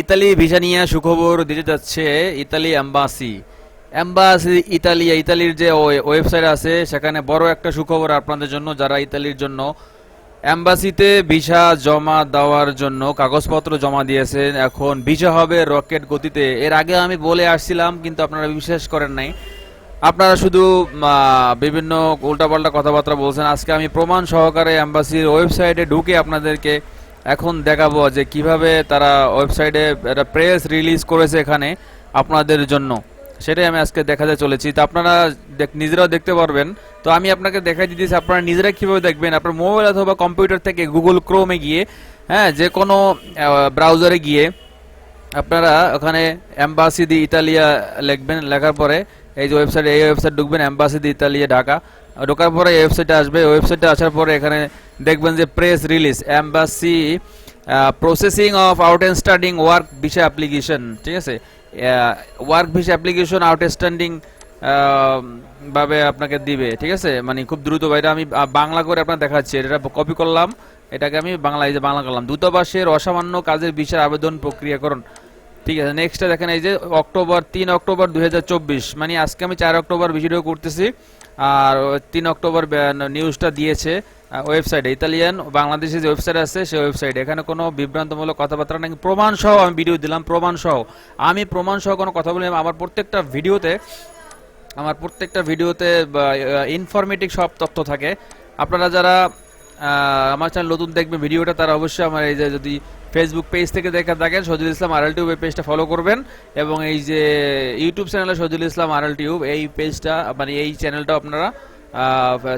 Italy visa নিয়ে সুখবর দিতে যাচ্ছে ইতালি অ্যাম্বাসি অ্যাম্বাসি ইতালি, ইতালির যে ওয়েবসাইট আছে, সেখানে বড় একটা সুখবর আপনাদের জন্য, যারা ইতালির জন্য। অ্যাম্বাসিতে ভিসা জমা দেওয়ার জন্য কাগজপত্র জমা দিয়েছেন। এখন ভিসা হবে রকেট গতিতে। এর আগে আমি বলে আসছিলাম, কিন্তু আপনারা বিশ্বাস করেন নাই। আপনারা শুধু বিভিন্ন উল্টাপাল্টা কথাবার্তা বলছেন। আজকে আমি প্রমাণ সহকারে অ্যাম্বাসির ওয়েবসাইটে ঢুকে আপনাদেরকে এখন দেখাবো যে কীভাবে তারা ওয়েবসাইটে একটা প্রেস রিলিজ করেছে এখানে আপনাদের জন্য। সেটাই আমি আজকে দেখাতে চলেছি। তো আপনারা নিজেরাও দেখতে পারবেন। তো আমি আপনাকে দেখাই দিতেছি, আপনারা নিজেরা কীভাবে দেখবেন? আপনার মোবাইল অথবা কম্পিউটার থেকে গুগল ক্রোমে গিয়ে হ্যাঁ যে কোনো ব্রাউজারে গিয়ে আপনারা ওখানে অ্যাম্বাসি দি ইতালিয়া লিখবেন। লেখার পরে এই যে ওয়েবসাইট, এই ওয়েবসাইট ঢুকবেন অ্যাম্বাসি দি ইতালিয়া ঢাকা। ঢোকার পরে ওয়েবসাইটে আসবে। ওয়েবসাইটে আসার পরে এখানে দেখবেন যে press release embassy processing of out outstanding work visa application ঠিক আছে? ওয়ার্ক ভিসা অ্যাপ্লিকেশন আউটস্ট্যান্ডিং ভাবে আপনাকে দিবে, ঠিক আছে? মানে খুব দ্রুত এটা আমি বাংলা করে আপনার দেখাচ্ছি। এটা কপি করলাম, এটাকে আমি বাংলা এই যে বাংলা করলাম। দূতাবাসের অসামান্য কাজের ভিসার আবেদন প্রক্রিয়াকরণ, ঠিক আছে? নেক্সটটা দেখেন, এই যে অক্টোবর, তিন অক্টোবর দুই হাজার চব্বিশ মানে আজকে আমি চার অক্টোবর ভিডিও করতেছি। আর তিন অক্টোবর নিউজটা দিয়েছে ওয়েবসাইটে ইতালিয়ান, বাংলাদেশে যে ওয়েবসাইট আছে সেই ওয়েবসাইটে এখানে কোনো বিভ্রান্তমূলক কথাবার্তা নাকি প্রমাণ সহ আমি ভিডিও দিলাম প্রমাণ সহ আমি প্রমাণ সহ কোনো কথা বলি আমার প্রত্যেকটা ভিডিওতে আমার প্রত্যেকটা ভিডিওতে ইনফরমেটিভ সব তথ্য থাকে। আপনারা যারা আমার চ্যানেল নতুন দেখবেন ভিডিওটা তারা অবশ্যই আমার এই যে যদি ফেসবুক পেজ থেকে দেখে থাকেন সজুল ইসলাম আরএল টিউব এই পেজটা ফলো করবেন এবং এই যে ইউটিউব চ্যানেলে সজুল ইসলাম আরএল টিউব, এই পেজটা মানে এই চ্যানেলটা আপনারা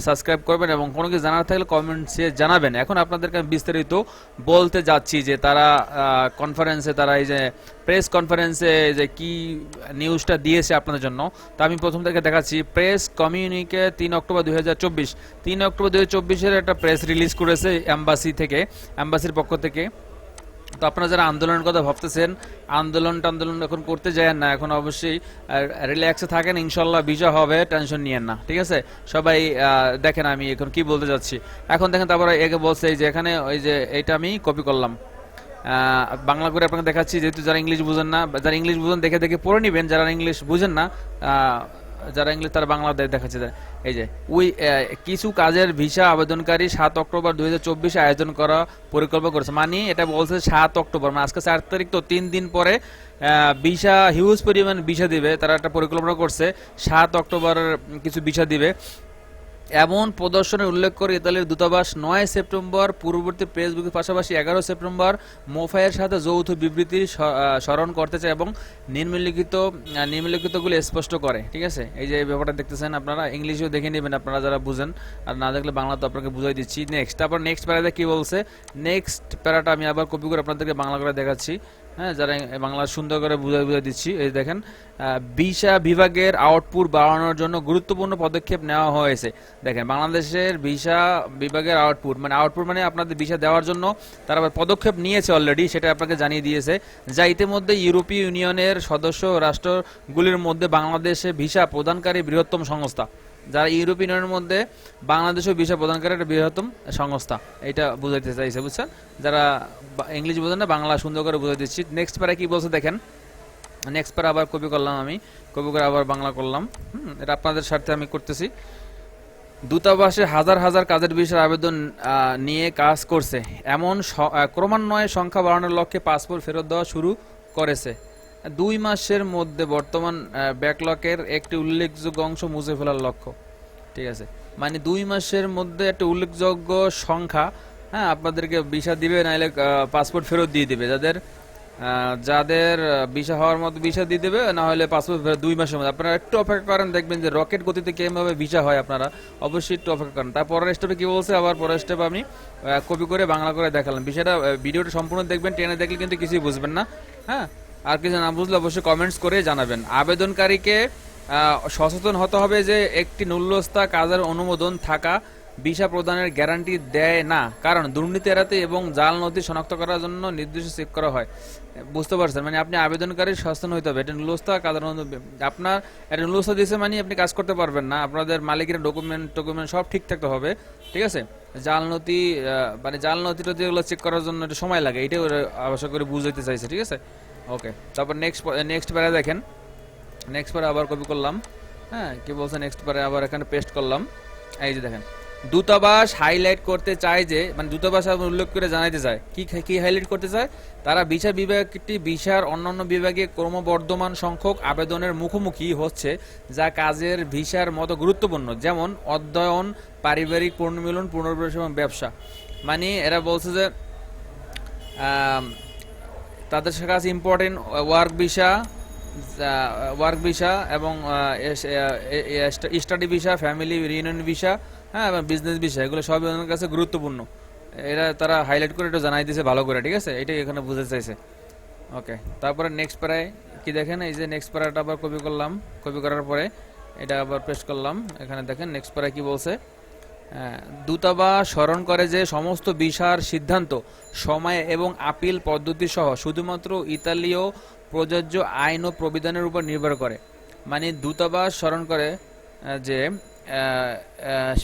সাবস্ক্রাইব করবেন এবং কোনো কিছু জানার থাকলে কমেন্টসে জানাবেন। এখন আপনাদেরকে আমি বিস্তারিত বলতে যাচ্ছি যে তারা কনফারেন্সে তারা এই যে প্রেস কনফারেন্সে যে কি নিউজটা দিয়েছে আপনাদের জন্য, তা আমি প্রথম থেকে দেখাচ্ছি। প্রেস কমিউনিকে তিন অক্টোবর দুই তিন অক্টোবর দুই হাজার চব্বিশের একটা প্রেস রিলিজ করেছে অ্যাম্বাসি থেকে অ্যাম্বাসির পক্ষ থেকে। তো আপনারা যারা আন্দোলনের কথা ভাবতেছেন, আন্দোলন টান্দোলন এখন করতে যায় না, এখন অবশ্যই রিল্যাক্সে থাকেন ইনশাল্লাহ বিজয় হবে টেনশন নিয়েন না, ঠিক আছে? সবাই দেখেন আমি এখন কি বলতে যাচ্ছি। এখন দেখেন তারপরে একে বলছে এই যে এখানে ওই যে এটা আমি কপি করলাম। বাংলা করে আপনাকে দেখাচ্ছি, যেহেতু যারা ইংলিশ বুঝেন না যারা ইংলিশ বুঝেন, দেখে দেখে পড়ে নেবেন, যারা ইংলিশ বুঝেন না যারা ইংলিশ তারা বাংলা দেখাচ্ছে। এই যে, উই কিছু কাজের ভিসা আবেদনকারী সাত অক্টোবর দুই হাজার আয়োজন করা পরিকল্পনা করেছে। মানে এটা বলছে সাত অক্টোবর মানে আজকে চার তারিখ তো, তিন দিন পরে ভিসা হিউজ পরিমাণ ভিসা দিবে, তারা একটা পরিকল্পনা করছে, সাত অক্টোবর কিছু ভিসা দিবে। এমন প্রদর্শনের উল্লেখ করে ইতালির দূতাবাস নয় সেপ্টেম্বর, পূর্ববর্তী ফেসবুকের পাশাপাশি এগারো সেপ্টেম্বর মোফাইয়ের সাথে যৌথ বিবৃতি স্মরণ করতে চায় এবং নিম্নলিখিত নিম্নলিখিতগুলি স্পষ্ট করে, ঠিক আছে? এই যে ব্যাপারটা দেখতেছেন আপনারা, ইংলিশেও দেখে নেবেন আপনারা যারা বুঝেন, আর না দেখলে বাংলা তো আপনাকে বুঝাই দিচ্ছি। নেক্সট তারপর নেক্সট প্যারাতে কি বলছে? নেক্সট প্যারাটা আমি আবার কপি করে আপনাদেরকে বাংলা করে দেখাচ্ছি। হ্যাঁ যারা বাংলা সুন্দর করে বুঝাই বুঝাই দিচ্ছি, এই দেখেন ভিসা বিভাগের আউটপুট বাড়ানোর জন্য গুরুত্বপূর্ণ পদক্ষেপ নেওয়া হয়েছে। দেখেন, বাংলাদেশের ভিসা বিভাগের আউটপুট মানে আউটপুট মানে আপনাদের ভিসা দেওয়ার জন্য তারা পদক্ষেপ নিয়েছে অলরেডি সেটা আপনাকে জানিয়ে দিয়েছে। যা ইতিমধ্যে ইউরোপীয় ইউনিয়নের সদস্য রাষ্ট্রগুলির মধ্যে বাংলাদেশে ভিসা প্রদানকারী বৃহত্তম সংস্থা। যারা ইউরোপীয় ইউনিয়নের মধ্যে বাংলাদেশেও ভিসা প্রদানকারী একটা বৃহত্তম সংস্থা। এটা বুঝাইতে চাইছে, বুঝছেন? যারা ইংলিশ বোঝেন না, বাংলা সুন্দর করে বুঝাই দিচ্ছি। নেক্সট প্যারা কি বলছে দেখেন? নেক্সট প্যারা আবার কপি করলাম আমি। কপি করে আবার বাংলা করলাম। এটা আপনাদের স্বার্থে আমি করতেছি। দূতাবাসে হাজার হাজার কাজের বিষয়ের আবেদন নিয়ে কাজ করছে। এমন ক্রমান্বয়ে সংখ্যা বাড়ানোর লক্ষ্যে পাসপোর্ট ফেরত দেওয়া শুরু করেছে। দুই মাসের মধ্যে বর্তমান ব্যাকলকের একটি উল্লেখযোগ্য অংশ মুছে ফেলার লক্ষ্য। ঠিক আছে? মানে দুই মাসের মধ্যে একটা উল্লেখযোগ্য সংখ্যা হ্যাঁ আপনাদেরকে ভিসা দিবে নাহলে পাসপোর্ট ফেরত দিয়ে দিবে। যাদের যাদের ভিসা হওয়ার মতো ভিসা দিয়ে দেবে না হলে পাসপোর্ট ফেরত দুই মাসের মধ্যে। আপনারা একটু অপেক্ষা করেন, দেখবেন যে রকেট গতিতে কীভাবে ভিসা হয় আপনারা, অবশ্যই একটু অপেক্ষা করেন। তার পরের স্টেপে কি বলছে? আবার পরের স্টেপ আমি কপি করে বাংলা করে দেখালাম। বিষয়টা ভিডিওটা সম্পূর্ণ দেখবেন, টেনে দেখলে কিন্তু কিছুই বুঝবেন না হ্যাঁ? আর কিছু না বুঝলে অবশ্যই কমেন্টস করে জানাবেন। আবেদনকারীকে সচেতন হতে হবে যে একটি নুল্যস্তা কাজের অনুমোদন থাকা ভিসা প্রদানের গ্যারান্টি দেয় না। কারণ দুর্নীতি এড়াতে এবং জাল নথি শনাক্ত করার জন্য নির্দিষ্ট চেক করা হয়। বুঝতে পারছেন? মানে আপনি আবেদনকারী সচেতন হতে হবে। এটা নুল্যস্তা কাজের অনুমোদন। আপনার, এটা নুল্যস্তা দিয়েছে মানে আপনি কাজ করতে পারবেন না। আপনাদের মালিকের ডকুমেন্ট টকুমেন্ট সব ঠিক থাকতে হবে। ঠিক আছে? জাল নথি মানে জাল নথি টথি এগুলো চেক করার জন্য একটু সময় লাগে। এটাই আশা করে বুঝাইতে চাইছে। ঠিক আছে? ওকে তারপর নেক্সট নেক্সট প্যারা দেখেন। নেক্সট প্যারা আবার কপি করলাম। হ্যাঁ কি বলছে? নেক্সট প্যারা আবার এখানে পেস্ট করলাম। এই যে দেখেন। দূতাবাস হাইলাইট করতে চায় যে মানে দূতাবাস উল্লেখ করে জানাইতে চায়। কি কি হাইলাইট করতে চায়? তারা বিচার বিভাগটি ভিসার অন্যান্য বিভাগে ক্রমবর্ধমান সংখ্যক আবেদনের মুখোমুখি হচ্ছে, যা কাজের ভিসার মতো গুরুত্বপূর্ণ। যেমন অধ্যয়ন, পারিবারিক পুনর্মিলন পুনর্বাস এবং ব্যবসা। মানে এরা বলছে যে তাদের কাছে important work visa work visa এবং study visa family reunion visa হ্যাঁ এবং বিজনেস ভিসা এগুলো সবই ওদের কাছে গুরুত্বপূর্ণ। এরা তারা হাইলাইট করে একটু জানাই দিয়েছে ভালো করে, ঠিক আছে? এটাই এখানে বুঝতে চাইছে। ওকে তারপরে নেক্সট প্যারায় কি দেখেন? এই যে নেক্সট প্যারাটা আবার কপি করলাম। কপি করার পরে এটা আবার পেস্ট করলাম। এখানে দেখেন নেক্সট প্যারায় কি বলছে? হ্যাঁ, দূতাবাস স্মরণ করে যে সমস্ত ভিসার সিদ্ধান্ত সময় এবং আপিল পদ্ধতি সহ শুধুমাত্র ইতালীয় প্রযোজ্য আইন ও প্রবিধানের উপর নির্ভর করে। মানে দূতাবাস স্মরণ করে যে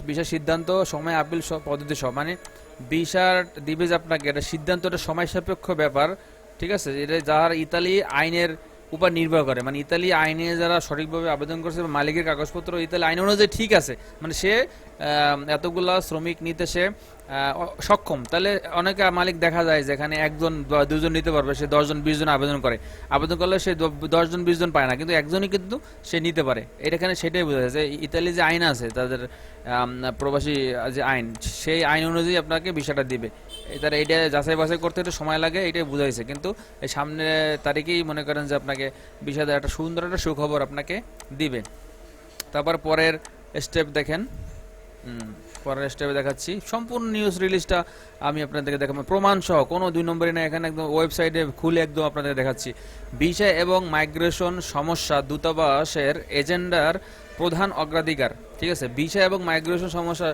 ভিসার সিদ্ধান্ত সময় আপিল পদ্ধতি সহ। মানে ভিসার দিবে যে আপনাকে এটা সিদ্ধান্তটা সময় সাপেক্ষ ব্যাপার ঠিক আছে? এটা যার ইতালি আইনের উপর নির্ভর করে। মানে ইতালি আইনে যারা সঠিকভাবে আবেদন করছে মালিকের কাগজপত্র ইতালি আইন অনুযায়ী ঠিক আছে। মানে সে এতগুলা শ্রমিক নিতে সে সক্ষম। তাহলে অনেকে মালিক দেখা যায় যেখানে একজন বা দুজন নিতে পারবে, সে দশজন, বিশ জন আবেদন করে। আবেদন করলে সে দশজন, বিশ জন পায় না, কিন্তু একজনই কিন্তু সে নিতে পারে। এখানে সেটাই বোঝা যায় যে ইতালি যে আইন আছে, তাদের প্রবাসী যে আইন, সেই আইন অনুযায়ী আপনাকে বিষয়টা দিবে। তারা এইটা যাচাই বাছাই করতে একটু সময় লাগে, এটাই বুঝাইছে কিন্তু এই সামনে তারিখেই মনে করেন যে আপনাকে বিষয়টা একটা সুন্দর একটা সুখবর আপনাকে দিবে। তারপর পরের স্টেপ দেখেন। পরের স্টেপে দেখাচ্ছি। সম্পূর্ণ নিউজ রিলিজটা আমি আপনাদেরকে দেখাবো। প্রমাণ সহ, কোনো দুই নম্বরই না, এখানে একদম ওয়েবসাইটে খুলে একদম আপনাদের দেখাচ্ছি। ভিসা এবং মাইগ্রেশন সমস্যা দূতাবাসের এজেন্ডার প্রধান অগ্রাধিকার, ঠিক আছে? ভিসা এবং মাইগ্রেশন সমস্যা,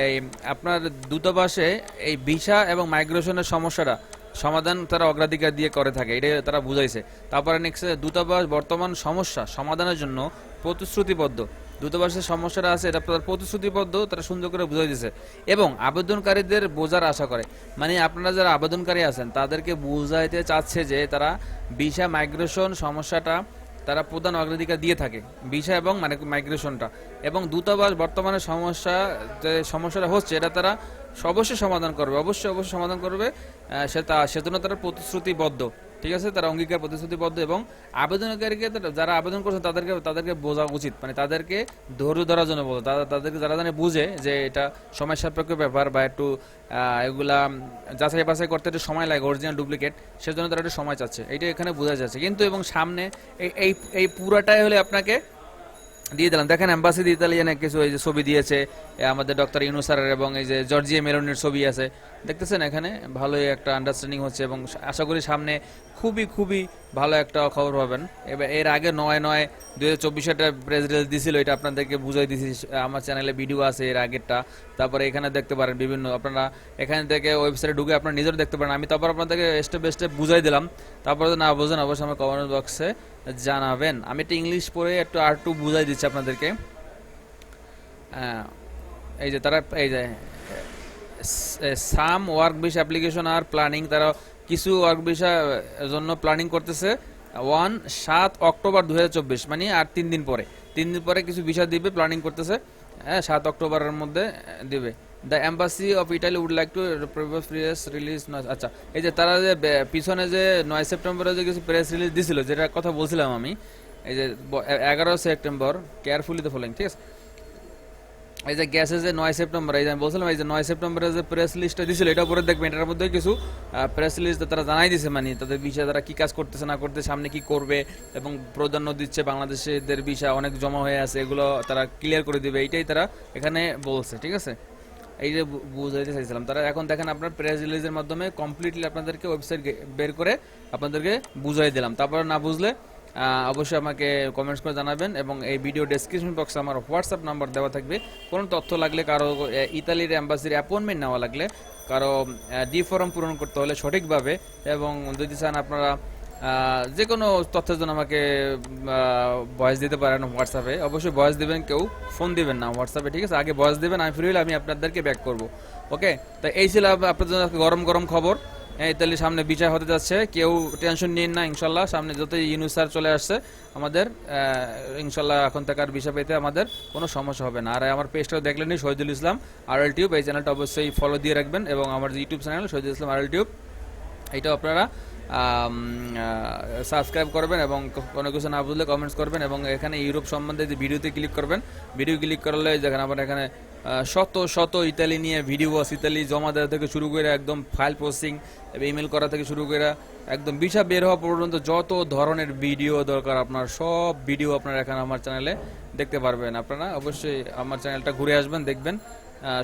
এই আপনার দূতাবাসে এই ভিসা এবং মাইগ্রেশনের সমস্যাটা সমাধান তারা অগ্রাধিকার দিয়ে করে থাকে, এটাই তারা বুঝাইছে। তারপরে নেক্সট দূতাবাস বর্তমান সমস্যা সমাধানের জন্য প্রতিশ্রুতিবদ্ধ। দূতাবাসের সমস্যাটা আছে, এটা তার প্রতিশ্রুতিবদ্ধ, তারা সুন্দর করে বুঝাই দিয়েছে এবং আবেদনকারীদের বোঝার আশা করে। মানে আপনারা যারা আবেদনকারী আছেন, তাদেরকে বুঝাইতে চাচ্ছে যে তারা ভিসা মাইগ্রেশন সমস্যাটা তারা প্রধান অগ্রাধিকার দিয়ে থাকে, ভিসা এবং মানে মাইগ্রেশনটা। এবং দূতাবাস বর্তমানে সমস্যা, যে সমস্যাটা হচ্ছে, এটা তারা অবশ্যই সমাধান করবে, অবশ্যই অবশ্যই সমাধান করবে সেটা, সেজন্য তারা প্রতিশ্রুতিবদ্ধ। ঠিক আছে? তারা অঙ্গীকার প্রতিশ্রুতিবদ্ধ এবং আবেদনকারীকে যারা আবেদন করছেন তাদেরকে তাদেরকে বোঝা উচিত। মানে তাদেরকে ধৈর্য ধরার জন্য বলো তাদেরকে যারা জানে বুঝে যে এটা সময় সাপেক্ষ ব্যাপার বা একটু এগুলা যাচাই বাছাই করতে একটু সময় লাগে অরিজিনাল ডুপ্লিকেট সেজন্য তারা একটু সময় চাচ্ছে। এটা এখানে বোঝা যাচ্ছে। কিন্তু এবং সামনে এই এই পুরাটাই হলে আপনাকে দিয়ে দিলাম। দেখেন অ্যাম্বাসি ইতালিয়ানে কিছু এই যে ছবি দিয়েছে আমাদের ডক্টর ইউনুসারের এবং এই যে জর্জিয়া মেলনের ছবি আছে। দেখতেছেন এখানে? ভালোই একটা আন্ডারস্ট্যান্ডিং হচ্ছে এবং আশা করি সামনে খুবই খুবই ভালো একটা খবর পাবেন। এবার এর আগে নয় নয় দু হাজার চব্বিশে একটা প্রেস রিলিজ দিছিল, এটা আপনাদেরকে বুঝাই দিছি, আমার চ্যানেলে ভিডিও আছে এর আগেরটা। তারপরে এখানে দেখতে পারেন বিভিন্ন, আপনারা এখান থেকে ওয়েবসাইটে ঢুকে আপনারা নিজের দেখতে পারেন। আমি তারপর আপনাদেরকে স্টেপ বাই স্টেপ বুঝাই দিলাম। তারপরে না বোঝেন, অবশ্যই আমার কমেন্ট বক্সে জানাবেন। আমি একটু ইংলিশ পড়ে একটু আর একটু বুঝাই দিচ্ছি আপনাদেরকে। এই যে তারা, এই যে সাম ওয়ার্ক বিশ অ্যাপ্লিকেশন আর প্ল্যানিং, তারা কিছু ওয়ার্ক ভিসা জন্য প্ল্যানিং করতেছে। ওয়ান, সাত অক্টোবর দুই হাজার চব্বিশ মানে আর তিন দিন পরে। তিন দিন পরে কিছু ভিসা দিবে, প্ল্যানিং করতেছে। হ্যাঁ সাত অক্টোবরের মধ্যে দিবে। The embassy of Italy would like to press release আচ্ছা এই যে তারা যে পিছনে যে নয় সেপ্টেম্বরে যে কিছু প্রেস রিলিজ দিছিল যেটার কথা বলছিলাম আমি, এই যে এগারো সেপ্টেম্বর কেয়ারফুলি দ্য ফলোইং ঠিক আছে? এই যে গ্যাসে যে নয় সেপ্টেম্বর, এই যে আমি বলছিলাম, এই যে নয় সেপ্টেম্বরে যে প্রেস লিস্টটা দিছিল এটা পরে দেখবেন, এটার মধ্যে কিছু প্রেস লিস্ট তারা জানাই দিছে মানে তাদের বিষয়ে তারা কি কাজ করতেছে, না করতে সামনে কি করবে, এবং প্রাধান্য দিচ্ছে বাংলাদেশের বিষয় অনেক জমা হয়ে আছে, এগুলো তারা ক্লিয়ার করে দিবে, এইটাই তারা এখানে বলছে, ঠিক আছে? এই যে বুঝাইতে চাইছিলাম তারা এখন দেখেন আপনার প্রেস রিলিজের মাধ্যমে কমপ্লিটলি আপনাদেরকে ওয়েবসাইট বের করে আপনাদেরকে বুঝাই দিলাম। তারপর না বুঝলে অবশ্যই আমাকে কমেন্টস করে জানাবেন এবং এই ভিডিও ডেসক্রিপশন বক্সে আমার হোয়াটসঅ্যাপ নাম্বার দেওয়া থাকবে। কোনো তথ্য লাগলে, কারও ইতালির অ্যাম্বাসির অ্যাপয়েন্টমেন্ট নেওয়া লাগলে, কারও ডি ফর্ম পূরণ করতে হলে সঠিকভাবে এবং যদি চান আপনারা যে কোনো তথ্যের জন্য আমাকে ভয়েস দিতে পারেন হোয়াটসঅ্যাপে অবশ্যই ভয়েস দিবেন কেউ ফোন দিবেন না হোয়াটসঅ্যাপে ঠিক আছে? আগে ভয়েস দেবেন আমি ফ্রি হলে আমি আপনাদেরকে ব্যাক করব। ওকে তো এই ছিল আপ- আপনাদের জন্য গরম গরম খবর। হ্যাঁ, ইতালির সামনে বিচার হতে যাচ্ছে। কেউ টেনশন নিন না ইনশাল্লাহ। সামনে যত ইউনুস স্যার চলে আসছে আমাদের ইনশাল্লাহ এখন থেকে আর বিষয় পেতে আমাদের কোনো সমস্যা হবে না। আর আমার পেজটাও দেখলেনি শহীদুল ইসলাম আর এল টিউব এই চ্যানেলটা অবশ্যই ফলো দিয়ে রাখবেন এবং আমার ইউটিউব চ্যানেল শহীদুল ইসলাম আর এল টিউব এইটাও আপনারা সাবস্ক্রাইব করবেন এবং কোনো কিছু না বুঝলে কমেন্টস করবেন এবং এখানে ইউরোপ সম্বন্ধে যে ভিডিওতে ক্লিক করবেন ভিডিও ক্লিক করলে দেখেন আপনার এখানে শত শত ইতালি নিয়ে ভিডিও আছে। ইতালি জমা দেওয়া থেকে শুরু করে একদম ফাইল পোস্টিং ইমেল করা থেকে শুরু করে একদম বিষা বের হওয়া পর্যন্ত যত ধরনের ভিডিও দরকার আপনার, সব ভিডিও আপনারা এখানে আমার চ্যানেলে দেখতে পারবেন। আপনারা অবশ্যই আমার চ্যানেলটা ঘুরে আসবেন, দেখবেন।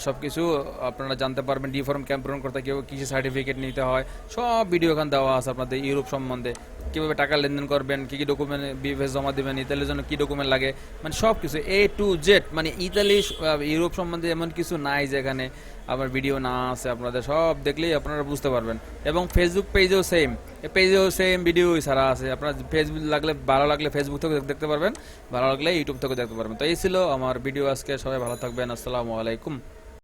সব কিছু আপনারা জানতে পারবেন। ডি ফর্ম ক্যাম্প পূরণ করতে কেউ কিছু সার্টিফিকেট নিতে হয়, সব ভিডিও এখানে দেওয়া আছে আপনাদের ইউরোপ সম্বন্ধে। কীভাবে টাকা লেনদেন করবেন, কী কী ডকুমেন্ট বিএফএস জমা দেবেন, ইতালির জন্য কী ডকুমেন্ট লাগে মানে সব কিছু এ টু জেড মানে ইতালি ইউরোপ সম্বন্ধে এমন কিছু নাই যেখানে আমার ভিডিও না আছে আপনাদের, সব দেখলেই আপনারা বুঝতে পারবেন। এবং ফেসবুক পেজেও সেম পেজেও সেম ভিডিও ছাড়া আছে, আপনার ফেসবুক লাগলে ভালো লাগলে ফেসবুক থেকে দেখতে পারবেন, ভালো লাগলে ইউটিউব থেকে দেখতে পারবেন। তো এই ছিল আমার ভিডিও আজকে, সবাই ভালো থাকবেন, আসসালামু আলাইকুম।